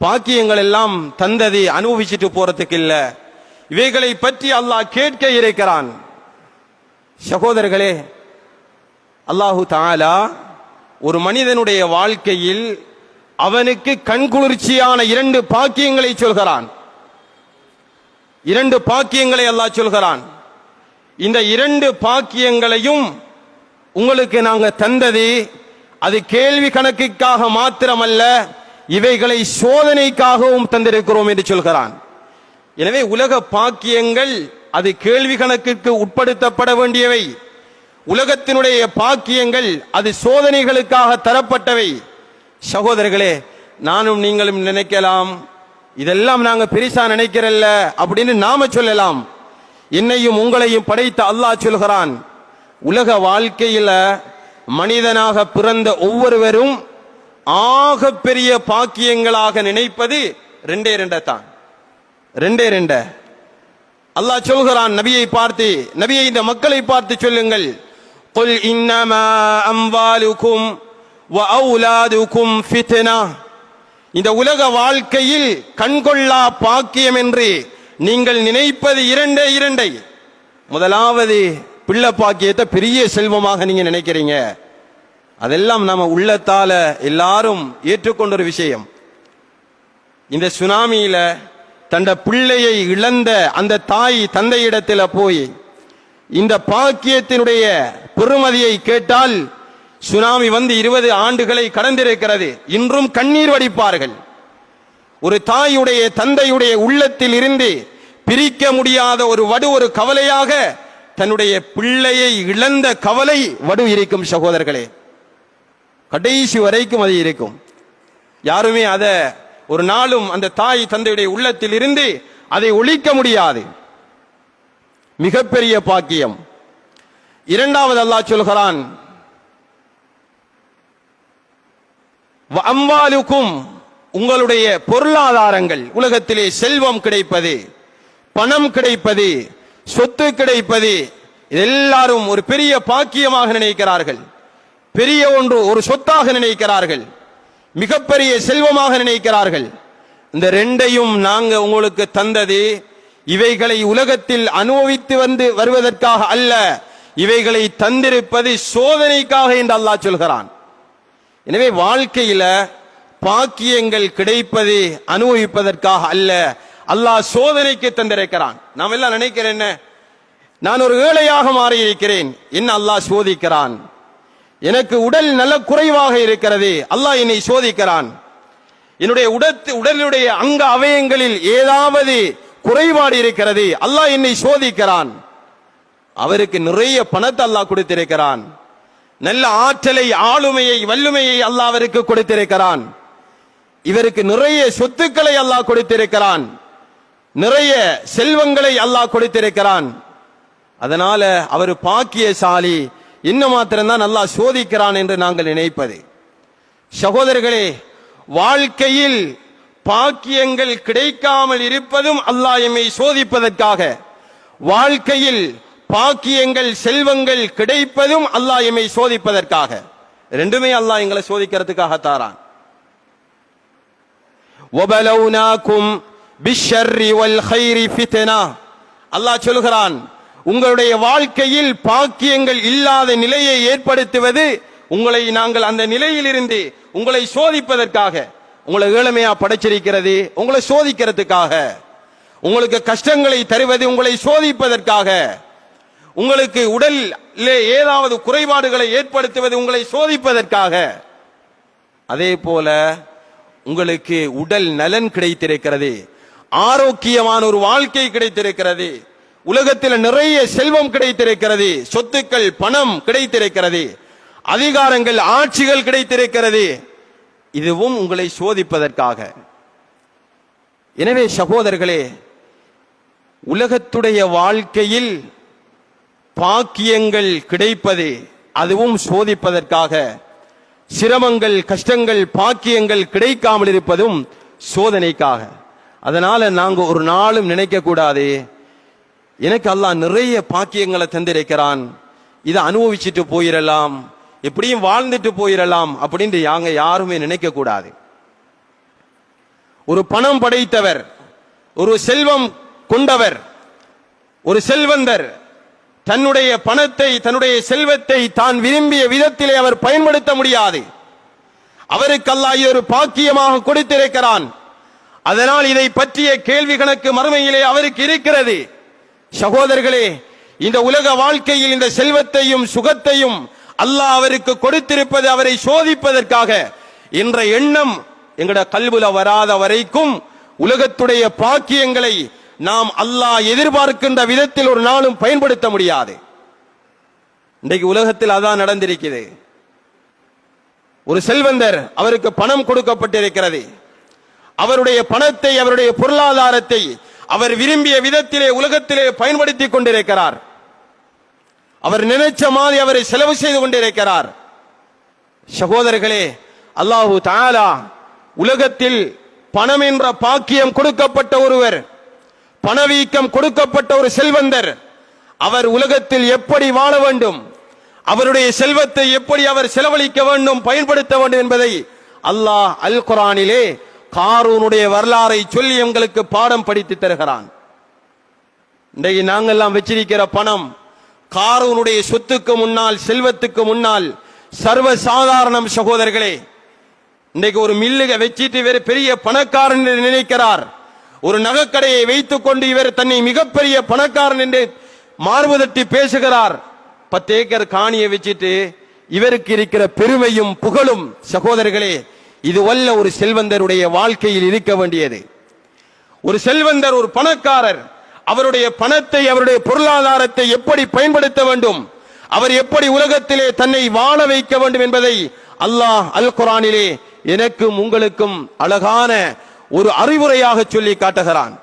பாக்கியங்கள் எல்லாம் தந்ததை அனுபவிச்சுட்டு போறதுக்கு இல்ல. இவைகளை பற்றி அல்லாஹ் கேட்க இருக்கிறான். சகோதரர்களே அல்லாஹு தாலா ஒரு மனிதனுடைய வாழ்க்கையில் அவனுக்கு கண்குளிர்ச்சியான இரண்டு பாக்கியங்களை சொல்கிறான். இரண்டு பாக்கியங்களை அல்லாஹ் சொல்கிறான். இந்த இரண்டு பாக்கியங்களையும் உங்களுக்கு நாங்கள் தந்தது அது கேள்வி கணக்குக்காக மாத்திரமல்ல இவைகளை சோதனைக்காகவும் தந்திருக்கிறோம் என்று சொல்கிறான். எனவே உலக பாக்கியங்கள் அது கேள்வி கணக்குக்கு உட்படுத்தப்பட வேண்டியவை. உலகத்தினுடைய பாக்கியங்கள் அது சோதனைகளுக்காக தரப்பட்டவை. சகோதரர்களே நானும் நீங்களும் நினைக்கலாம் இதெல்லாம் நாங்க பெரிசா நினைக்கிறல்ல அப்படின்னு நாம சொல்லலாம். என்னையும் உங்களையும் படைத்த அல்லாஹ் சொல்கிறான் உலக வாழ்க்கையில மனிதனாக பிறந்த ஒவ்வொருவரும் ஆக பெரிய பாக்கியங்களாக நினைப்பது ரெண்டே ரெண்டத்தான் ரெண்டே ரெண்ட அல்லாஹ் சொல்கிறான் நபியை பார்த்து நபியை இந்த மக்களை பார்த்து சொல்லுங்கள் قل انما اموالكم واولادكم فتنه இந்த உலக வாழ்க்கையில் கண்கொள்ளா பாக்கியம் என்று நீங்கள் நினைப்பது இரண்டே இரண்டை முதலாவது பிள்ளை பாக்கியத்தை பெரிய செல்வமாக நீங்க நினைக்கிறீங்க அதெல்லாம் நம்ம உள்ளத்தால எல்லாரும் ஏற்றுக்கொண்ட ஒரு விஷயம். இந்த சுனாமியில தண்ட பிள்ளையை இழந்த அந்த தாய் தந்தையிடத்தில் போய் இந்த பாக்கியத்தினுடைய பெருமதியை கேட்டால் சுனாமி வந்து இருபது ஆண்டுகளை கடந்திருக்கிறது. இன்றும் கண்ணீர் வடிப்பார்கள். ஒரு தாயுடைய தந்தையுடைய உள்ளத்தில் இருந்து பிரிக்க முடியாத ஒரு வடு ஒரு கவலையாக தன்னுடைய பிள்ளையை இழந்த கவலை வடு இருக்கும் சகோதரர்களே. கடைசி வரைக்கும் அது இருக்கும். யாருமே அதை ஒரு நாளும் அந்த தாய் தந்தையுடைய உள்ளத்தில் இருந்து அதை ஒழிக்க முடியாது. மிகப்பெரிய பாக்கியம். இரண்டாவது அல்லாஹ் சொல்கிறான் அம்பாலுக்கும் உங்களுடைய பொருளாதாரங்கள் உலகத்திலே செல்வம் கிடைப்பது பணம் கிடைப்பது சொத்து கிடைப்பது எல்லாரும் ஒரு பெரிய பாக்கியமாக நினைக்கிறார்கள். பெரிய ஒன்று ஒரு சொத்தாக நினைக்கிறார்கள். மிகப்பெரிய செல்வமாக நினைக்கிறார்கள். இந்த ரெண்டையும் நாங்க உங்களுக்கு தந்தது. இவைகளை உலகத்தில் அனுபவித்து வந்து வருவதற்காக அல்ல. இவைகளை தந்திருப்பது சோதனைக்காக என்று அல்லாஹ் சொல்கிறான். எனவே வாழ்க்கையில பாக்கியங்கள் கிடைப்பது அனுபவிப்பதற்காக அல்ல. அல்லாஹ் சோதனைக்கு தந்திருக்கிறான். நாம் எல்லாம் நினைக்கிறேன் என்ன? நான் ஒரு ஏழையாக மாறியிருக்கிறேன். என்ன அல்லாஹ் சோதிக்கிறான்? எனக்கு உடல் நல்ல குறைவாக இருக்கிறது. அல்லாஹ் என்னை சோதிக்கிறான். என்னுடைய உடத்து உடலுடைய அங்க அவயங்களில் ஏதாவது குறைபாடு இருக்கிறது. அல்லாஹ் என்னை சோதிக்கிறான். அவருக்கு நிறைய பணத்தை அல்லாஹ் கொடுத்திருக்கிறான். நல்ல ஆற்றலை ஆளுமையை வல்லுமையை அல்லாஹ் அவருக்கு கொடுத்திருக்கிறான். இவருக்கு நிறைய சொத்துக்களை அல்லாஹ் கொடுத்திருக்கிறான். நிறைய செல்வங்களை அல்லாஹ் கொடுத்திருக்கிறான். அதனால அவர் பாக்கியசாலி. இன்னும் மாத்திரம்தான் நல்லா சோதிக்கிறான் என்று நாங்கள் நினைப்பது. சகோதரர்களே வாழ்க்கையில் பாக்கியங்கள் கிடைக்காமல் இருப்பதும் அல்லாஹ் சோதிப்பதற்காக. வாழ்க்கையில் பாக்கியங்கள் செல்வங்கள் கிடைப்பதும் அல்லாஹ் சோதிப்பதற்காக. ரெண்டுமே அல்லாஹ் எங்களை சோதிக்கிறதுக்காக தாரான். ஒபலவுனாக்கும் பிஷர்ரி வல் ஹைரி ஃபித்னா. அல்லாஹ் சொல்கிறான் உங்களுடைய வாழ்க்கையில் பாக்கியங்கள் இல்லாத நிலையை ஏற்படுத்துவது உங்களை நாங்கள் அந்த நிலையிலிருந்து உங்களை சோதிப்பதற்காக உங்களை ஏழமையா படைச்சிருக்கிறது உங்களை சோதிக்கிறதுக்காக உங்களுக்கு கஷ்டங்களை தருவது உங்களை சோதிப்பதற்காக உங்களுக்கு உடல் ஏதாவது குறைபாடுகளை ஏற்படுத்துவது உங்களை சோதிப்பதற்காக. அதே போல உங்களுக்கு உடல் நலன் கிடைத்திருக்கிறது ஆரோக்கியமான ஒரு வாழ்க்கை கிடைத்திருக்கிறது. உலகத்தில் நிறைய செல்வம் கிடைத்திருக்கிறது சொத்துக்கள் பணம் கிடைத்திருக்கிறது அதிகாரங்கள் ஆட்சிகள் கிடைத்திருக்கிறது. இதுவும் உங்களை சோதிப்பதற்காக. எனவே சகோதரர்களே உலகத்துடைய வாழ்க்கையில் பாக்கியங்கள் கிடைப்பது அதுவும் சோதிப்பதற்காக. சிரமங்கள் கஷ்டங்கள் பாக்கியங்கள் கிடைக்காமல் இருப்பதும் சோதனைக்காக. அதனால நாங்கள் ஒரு நாளும் நினைக்க கூடாது எனக்கு அல்லாஹ் நிறைய பாக்கியங்களை தந்திருக்கிறான். இதை அனுபவிச்சுட்டு போயிடலாம் எப்படியும் வாழ்ந்துட்டு போயிடலாம் அப்படின்ட்டு யாங்க யாருமே நினைக்க கூடாது. ஒரு பணம் படைத்தவர் ஒரு செல்வம் கொண்டவர் ஒரு செல்வந்தர் தன்னுடைய பணத்தை தன்னுடைய செல்வத்தை தான் விரும்பிய விதத்திலே அவர் பயன்படுத்த முடியாது. அவருக்கு அல்லாஹ் இது ஒரு பாக்கியமாக கொடுத்திருக்கிறான். அதனால் இதை பற்றிய கேள்வி கணக்கு மறுமையிலே அவருக்கு இருக்கிறது. சகோதரர்களே இந்த உலக வாழ்க்கையில் இந்த செல்வத்தையும் சுகத்தையும் அல்லாஹ் அவருக்கு கொடுத்திருப்பது அவரை சோதிப்பதற்காக என்ற எண்ணம் எங்கட கல்வில வராத வரைக்கும் உலகத்துடைய பாக்கியங்களை நாம் அல்லாஹ் எதிர்பார்க்கின்ற விதத்தில் ஒரு நாளும் பயன்படுத்த முடியாது. இன்றைக்கு உலகத்தில் அதான் நடந்திருக்கிறது. ஒரு செல்வந்தர் அவருக்கு பணம் கொடுக்கப்பட்டிருக்கிறது. அவருடைய பணத்தை அவருடைய பொருளாதாரத்தை அவர் விரும்பிய விதத்திலே உலகத்திலே பயன்படுத்தி கொண்டிருக்கிறார். அவர் நினைச்ச மாதிரி அவரை செலவு செய்து கொண்டிருக்கிறார். சகோதரர்களே அல்லாஹு தாலா உலகத்தில் பணம் என்ற பாக்கியம் கொடுக்கப்பட்ட ஒருவர் பணவீக்கம் கொடுக்கப்பட்ட ஒரு செல்வந்தர் அவர் உலகத்தில் எப்படி வாழ வேண்டும் அவருடைய செல்வத்தை எப்படி அவர் செலவழிக்க வேண்டும் பயன்படுத்த வேண்டும் என்பதை அல்லாஹ் அல் குரானிலே காரூனுடைய வரலாறை சொல்லி எங்களுக்கு பாடம் படித்து தருகிறான். இன்றைக்கு நாங்கள்லாம் வச்சிருக்கிற பணம் காரூனுடைய சொத்துக்கு முன்னால் செல்வத்துக்கு முன்னால் சர்வ சாதாரணம் சகோதரர்களே. இன்னைக்கு ஒரு மில்லுக வச்சிட்டு இவர் பெரிய பணக்காரன் என்று நினைக்கிறார். ஒரு நகைக்கடையை வைத்துக் கொண்டு இவர் தன்னை மிகப்பெரிய பணக்காரன் என்று மார்புதட்டி பேசுகிறார். பத்து ஏக்கர் காணியை வச்சிட்டு இவருக்கு இருக்கிற பெருமையும் புகழும் சகோதரர்களே இது வல்ல ஒரு செல்வந்தருடைய வாழ்க்கையில் இருக்க வேண்டியது. ஒரு செல்வந்தர் ஒரு பணக்காரர் அவருடைய பணத்தை அவருடைய பொருளாதாரத்தை எப்படி பயன்படுத்த வேண்டும் அவர் எப்படி உலகத்திலே தன்னை வாழ வைக்க வேண்டும் என்பதை அல்லாஹ் அல் குரானிலே எனக்கும் உங்களுக்கும் அழகான ஒரு அறிவுரையாக சொல்லி காட்டுகிறான்.